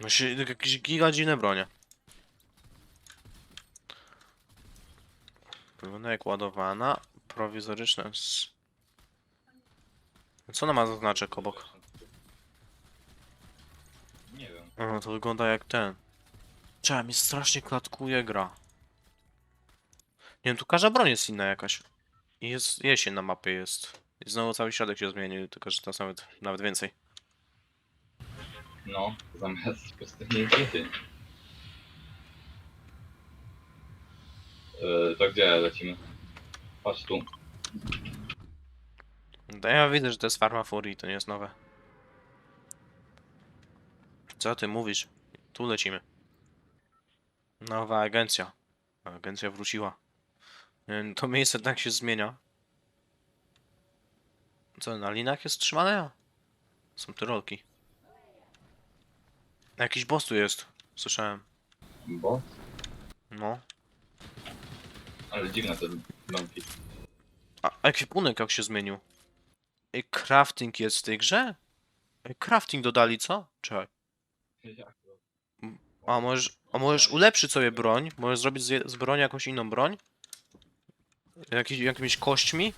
No się, jakieś giga dziwne bronie. Wygląda jak ładowana, prowizoryczna. Co ona ma za znaczek obok? Nie wiem. No, to wygląda jak ten. Czemu mi strasznie klatkuje gra. Nie wiem, tu każda broń jest inna jakaś. I jest jesień na mapie jest. I znowu cały środek się zmienił, tylko że teraz nawet, nawet więcej. No, zamiast pustynnej diety. Yy, to gdzie lecimy? Patrz tu. No ja widzę, że to jest Farma Fury, to nie jest nowe. Co ty mówisz? Tu lecimy. Nowa agencja. Agencja wróciła. Nie, To miejsce tak się zmienia. Co, na linach jest trzymane? Są tyrolki. Jakiś boss tu jest. Słyszałem. Bo? No. Ale dziwne te domki. A a ekwipunek jak się zmienił? Ej, crafting jest w tej grze? Ej, crafting dodali, co? Czekaj. Jak to? A możesz, a możesz ulepszyć sobie broń? Możesz zrobić z, je- z broni jakąś inną broń? Jakiś, jakimiś kośćmi?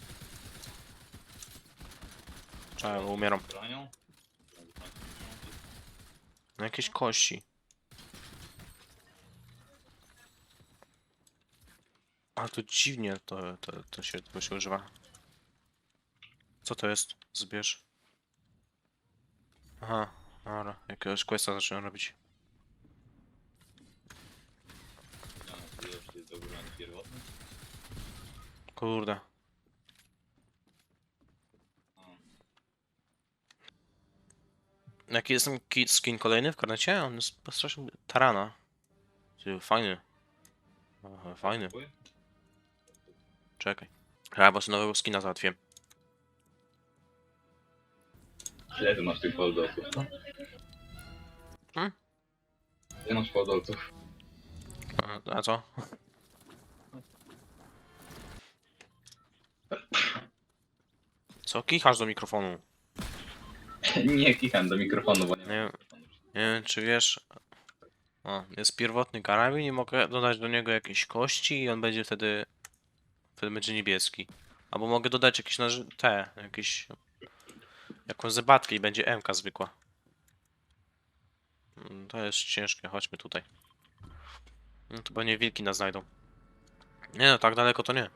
Czekaj, bo umieram. Bronią? No jakieś kości. A to dziwnie to, to, to, się, się używa. Co to jest? Zbierz. Aha, dobra, jakiegoś questa zacząłem robić. Kurde. Jaki jest ten skin kolejny w karnecie? On jest strasznie... Tarana. Ty, Fajny. Aha, fajny. Czekaj. Chyba sobie nowego skina załatwię. Ile ty masz tych faldolców? co? Hmm? Ile masz faldolców? A, a co? Co kichasz do mikrofonu? nie kikam do mikrofonu, bo nie Nie. Nie wiem, czy wiesz. O, jest pierwotny karabin i mogę dodać do niego jakieś kości i on będzie wtedy. Wtedy będzie niebieski. Albo mogę dodać jakieś narzy... te, jakieś. Jakąś zębatkę i będzie MK zwykła. Mm, To jest ciężkie, chodźmy tutaj. No to pewnie wilki nas znajdą. Nie no, tak daleko to nie.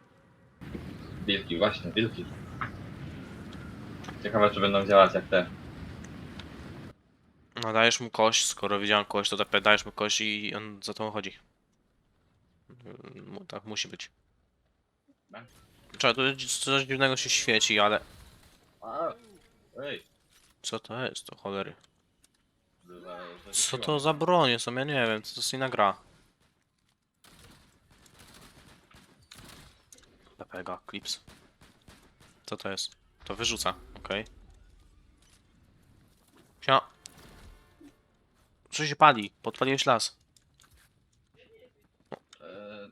Wilki, właśnie, wilki. Ciekawe, czy będą działać jak te. No dajesz mu kość, skoro widziałem kość, to tak dajesz mu kość i on za to chodzi. Tak musi być. Tak? Czekaj, tu coś dziwnego się świeci, ale... A, ej. Co to jest, to cholery? Co to za bronie są? Ja nie wiem, co to jest inna gra. Lepega, clips. Co to jest? To wyrzuca, okej. Okay. Co się pali? Podpaliłeś las. Eee,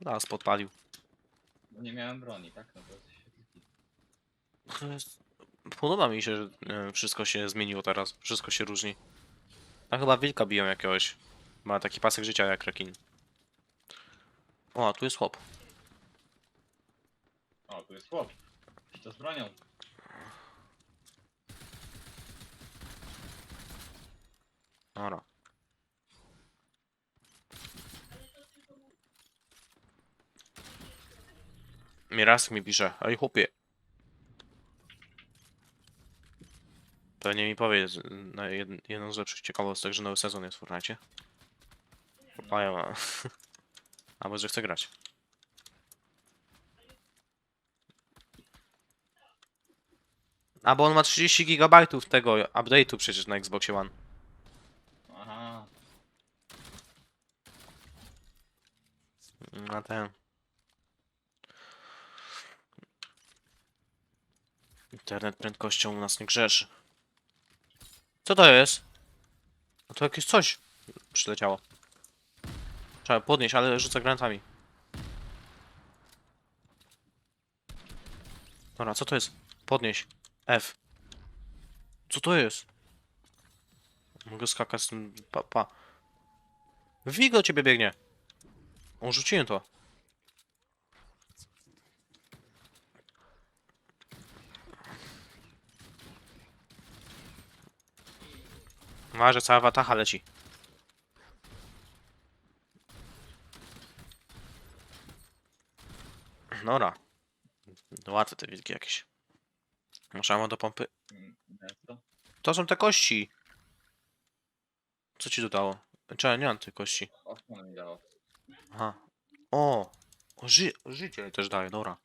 Las podpalił. no nie miałem broni, tak? No jest... Podoba mi się, że e, wszystko się zmieniło teraz. Wszystko się różni. A chyba wilka biją jakiegoś. Ma taki pasek życia jak rekin. O, a tu jest chłop. O, tu jest chłop. I to z bronią. Dobra. Miras mi pisze, ej chłopie. Pewnie mi powie na jed, jedną z lepszych ciekawostek, że nowy sezon jest w Fortnite. A ja. Albo że chce grać. A bo on ma 30 GB tego update'u przecież na Xboxie One. Aha. Na ten. Internet prędkością u nas nie grzeszy. Co to jest? No to jakieś coś przyleciało. Trzeba podnieść, ale rzucę granatami. Dobra, co to jest? Podnieś. F. Co to jest? Mogę skakać z tym... Pa, pa. Wig do ciebie biegnie. O, rzuciłem to. Ma, że cała watacha leci. Nora. Łatwe te wilki jakieś. Muszę do pompy. To są te kości. Co ci dodało? Czekaj, nie mam tych kości. Aha. O! o ży życie też daje, dobra.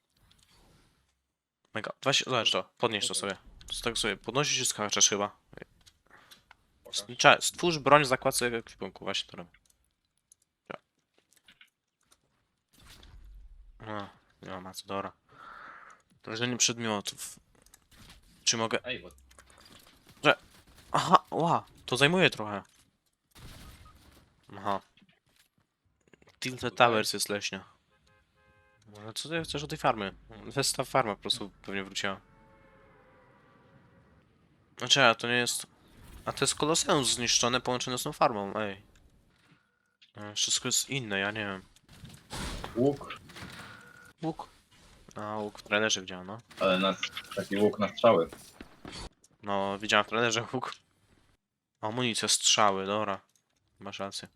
Mega. Weź, zobacz to, podnieś to sobie. To tak sobie podnosisz i skaczesz chyba. Stwórz broń w zakładce ekwipunku, właśnie to robię. No, nie ma co, dobra. Drżenie przedmiotów. Czy mogę... Ej, bo Aha, ła, to zajmuje trochę. Aha. Tilted. Towers jest leśnia. Ale co ty chcesz o tej farmy? Westa farma po prostu pewnie wróciła. Znaczy, a to nie jest... A to jest koloseum zniszczone, połączone z tą farmą, ej. Wszystko jest inne, ja nie wiem. łuk, Łuk. A, łuk w trailerze widziałem, no. ale na, taki łuk na strzały. No, widziałem w trailerze łuk. Amunicja, strzały, dobra. Masz rację.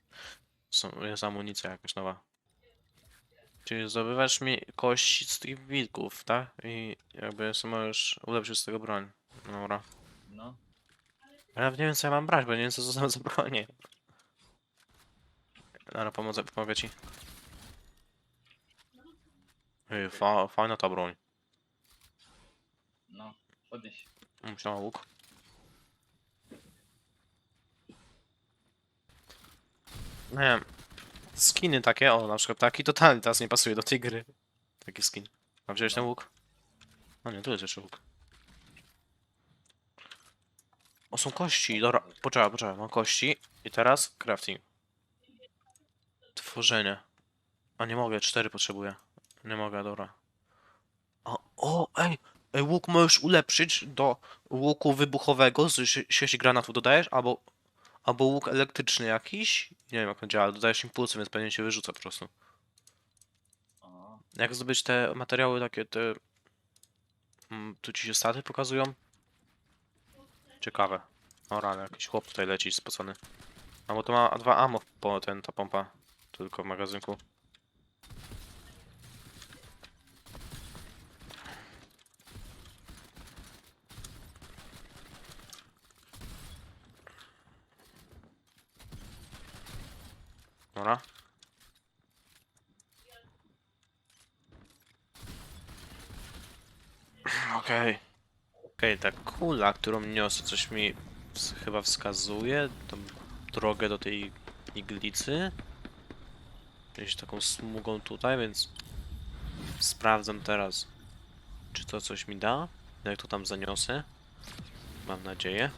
Są, jest amunicja jakaś nowa. Czyli zdobywasz mi kości z tych wilków, tak? I jakby sobie możesz ulepszyć z tego broń. Dobra. No. Ale ja nie wiem co ja mam brać, bo nie wiem co to są za bronie. Dobra, pomogę, pomogę ci. Ej, fa, fajna ta broń. No. Podnieś. Musiała łuk. Nie wiem. Skiny takie, o na przykład taki totalnie teraz nie pasuje do tej gry. Taki skin. A wziąłeś ten No. łuk? O nie, tu jest jeszcze łuk. O, są kości, dobra, poczekaj, poczekaj, mam kości. I teraz crafting. Tworzenie. A nie mogę, cztery potrzebuję. Nie mogę, dobra. O, o, ej, ej, łuk możesz ulepszyć do łuku wybuchowego, z sieci granatów dodajesz, albo, albo łuk elektryczny jakiś. Nie wiem jak on działa, dodajesz impulsy, więc pewnie się wyrzuca po prostu. Jak zdobyć te materiały takie, te... Mm, tu ci się staty pokazują? Ciekawe. O rany, jakiś chłop tutaj leci spocony. A bo to ma dwa ammo po ten, ta pompa. Tylko w magazynku. Dobra. Okej. Okej, ta kula, którą niosę, coś mi chyba wskazuje tą drogę do tej iglicy. Jakąś taką smugą tutaj, więc sprawdzam teraz, czy to coś mi da. Jak to tam zaniosę. Mam nadzieję.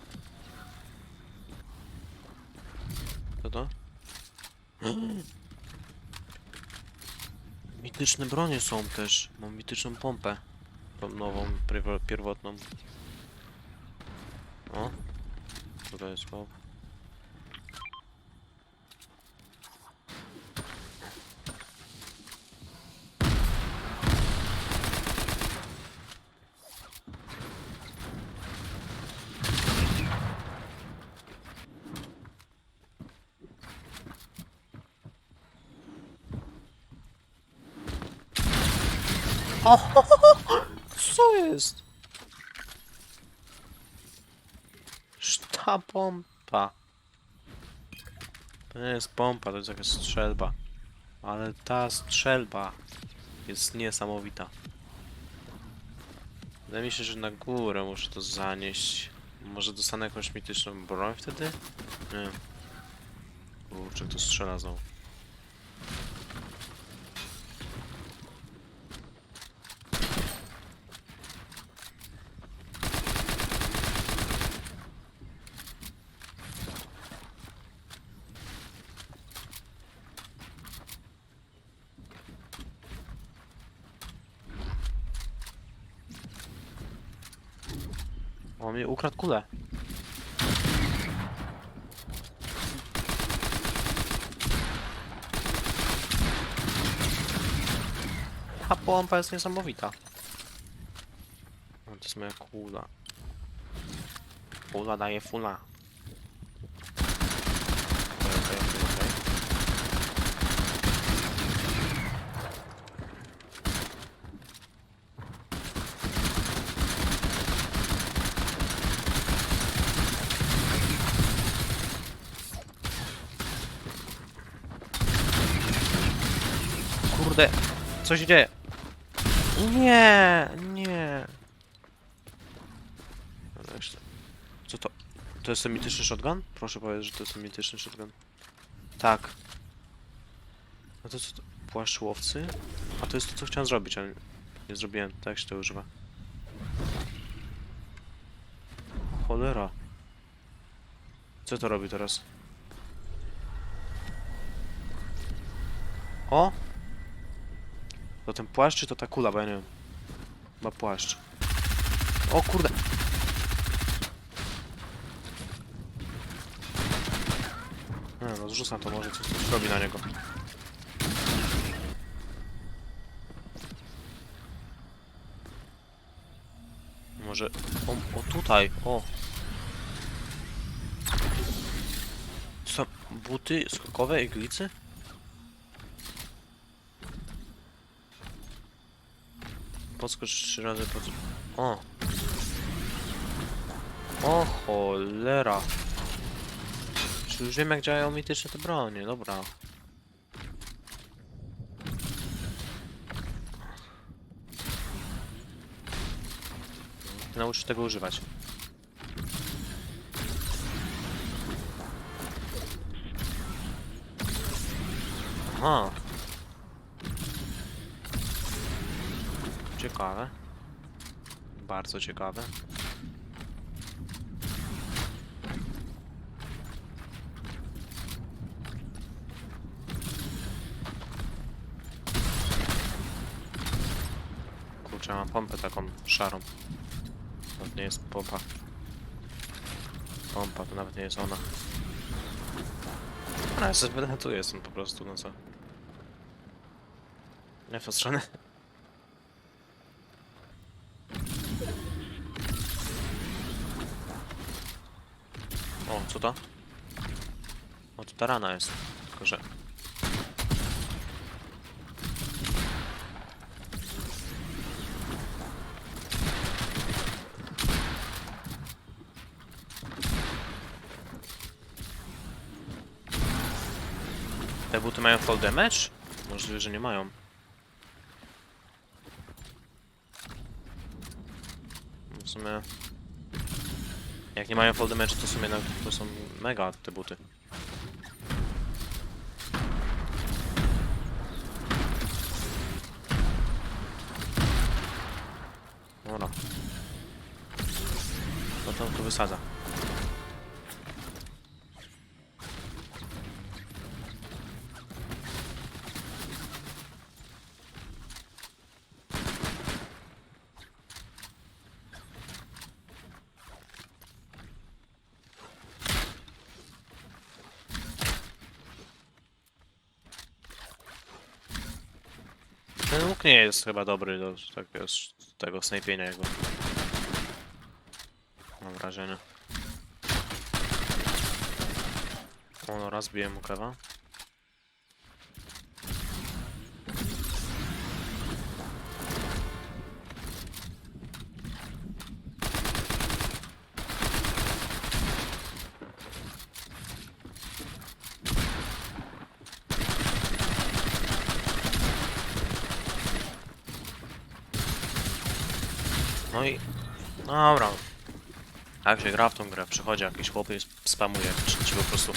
Co to? Mityczne bronie są też. Mam mityczną pompę. Tą nową, prywo- pierwotną. O. Tutaj jest wow. Co jest? Ta pompa. To nie jest pompa, to jest jakaś strzelba. Ale ta strzelba jest niesamowita. Wydaje mi się, że na górę muszę to zanieść. Może dostanę jakąś mityczną broń wtedy? Nie. Kurczę, kto strzela znowu. mi ukradł kulę. A pompa jest niesamowita. No to jest moja kula. Kula daje fula. Kurde, co się dzieje? Nie, nie. Co to? To jest ten mityczny shotgun? Proszę powiedzieć, że to jest ten mityczny shotgun. Tak. A to co to? Płaszcz łowcy? A to jest to, co chciałem zrobić, ale nie zrobiłem. Tak się to używa. Cholera. Co to robi teraz? O! To ten płaszcz, czy to ta kula, bo ja nie wiem. Chyba płaszcz. O kurde! Nie no, zrzucam to, może coś, coś robi na niego. Może... O, o tutaj, o! Co, buty skokowe, iglicy? Podskocz trzy razy pod... O! O cholera! Czy już wiem jak działają mityczne te bronie, dobra. Nauczyć tego używać. Aha. Ciekawe. Bardzo ciekawe. Kurczę, mam pompę taką szarą. Nawet nie jest pompa. Pompa, to nawet nie jest ona. A, ja sobie po prostu, no co. Nie w tą stronę. O, co to? O, to ta rana jest. Tylko, że... Te buty mają fall damage? Możliwe, że nie mają. W sumie... Jak nie mają fall damage, to w sumie na- to są mega te buty. Dobra. No to to wysadza. Ten łuk nie jest chyba dobry do tego snajpienia jego. Mam wrażenie. O, no raz biłem mu kawa. No i... Dobra. Tak się gra w tą grę. Przychodzi jakiś chłop i spamuje. Czy, czy po prostu